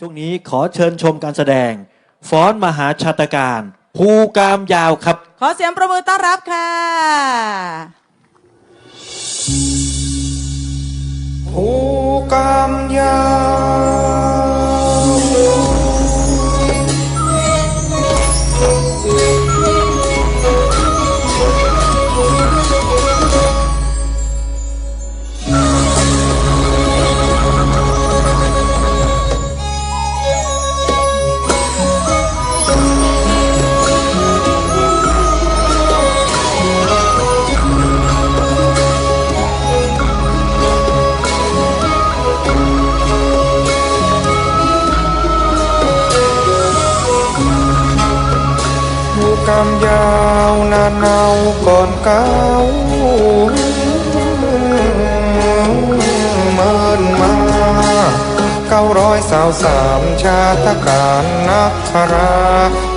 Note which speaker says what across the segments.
Speaker 1: ช่วงนี้ขอเชิญชมการแสดง ฟ้อนมหาชาตการภูกามยาวครับ
Speaker 2: ขอเสียงประมือต้อนรับค่ะ
Speaker 3: ภูกามยาว ภูกามยาวนานเนาก่อนเก้าเมินมาเก้าร้อยสาวสามชาติการนักครา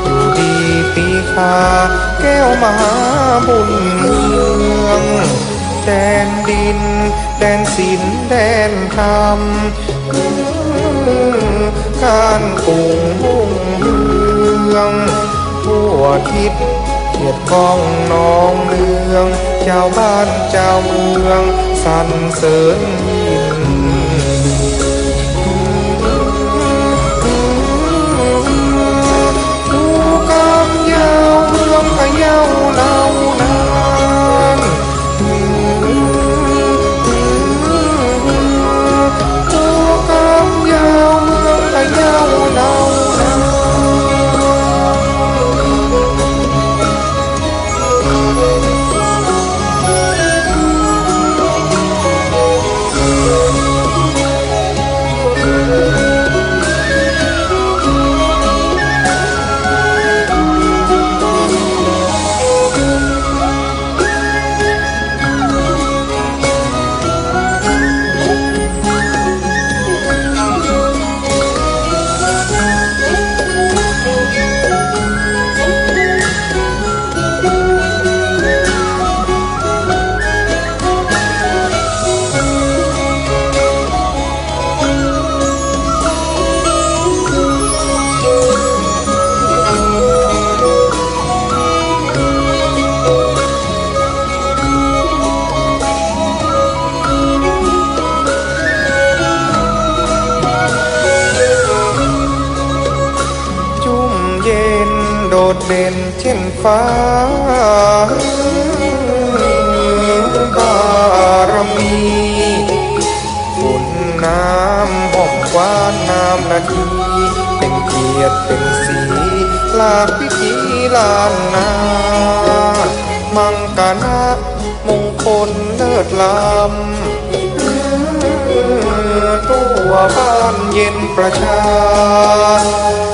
Speaker 3: อยู่ดีปีคาแก้วมหาบุญเมืองแดนดิน แดนศิลแดนธรรมการกรุงรุ่งเรือง ทั่ทิศเกียรติกองน้องเรือง เจ้าบ้านเจ้าเมืองสรรเสริญ โดดเด่นเช่นฟ้าบารมีฝุ่นน้ำห่อมหวานน้ำนาทีเป็นเกียรติเป็นสีลากพิธีลานนา มังกานะมงคลเลิศล้ำตัวบ้านเย็นประชา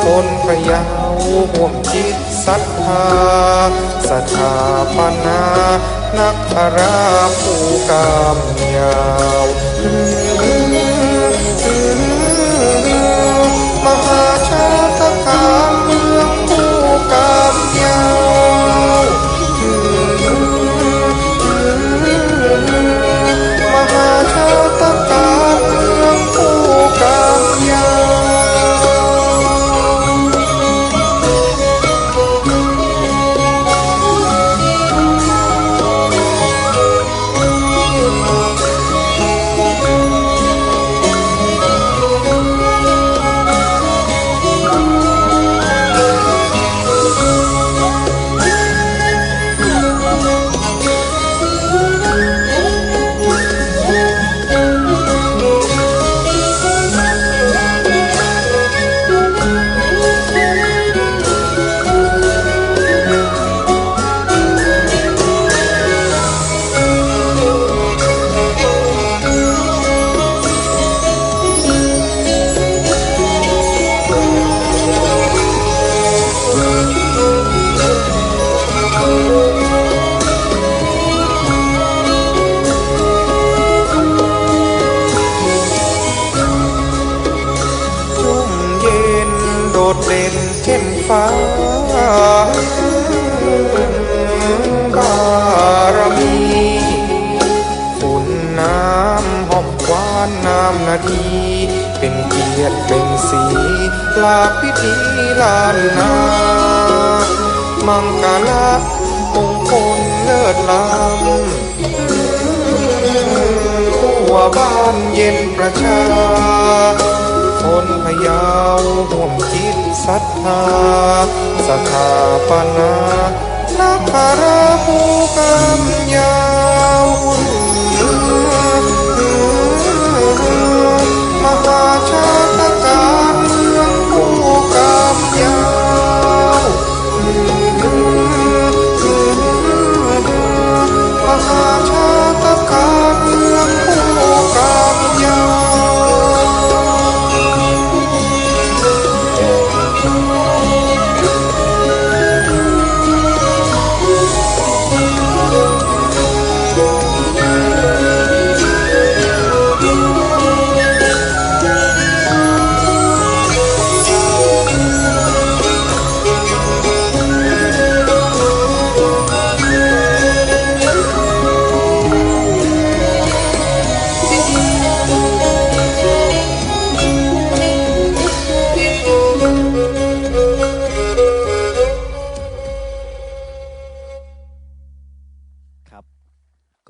Speaker 3: คนพยา ห่วมจิตศรัทธาสถาปนานักอาราผู้กามยาว ดดเด่นเช่นฟ้าบารมีฝุ่นน้ำหอมหวานน้ำนาทีเป็นเกียรติเป็นสีลาพิธีลานนา มังกรมงคลเลิศล้ำทั่วบ้านเย็นประชา คนพยาวห่วม ศรัทธาสถาปนานาคาราภูกำยาวม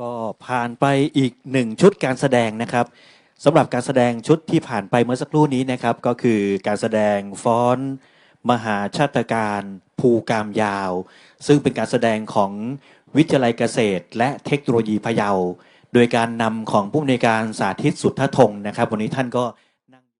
Speaker 1: ก็ผ่านไปอีกหนึ่งชุดการแสดงนะครับสำหรับการแสดงชุดที่ผ่านไปเมื่อสักครู่นี้นะครับ ก็คือการแสดงฟ้อน มหาชาติการภูกามยาว ซึ่งเป็นการแสดงของวิทยาลัยเกษตร และเทคโนโลยีพะเยา โดยการนำของผู้อำนวยการสาธิตสุทธทงนะครับ วันนี้ท่านก็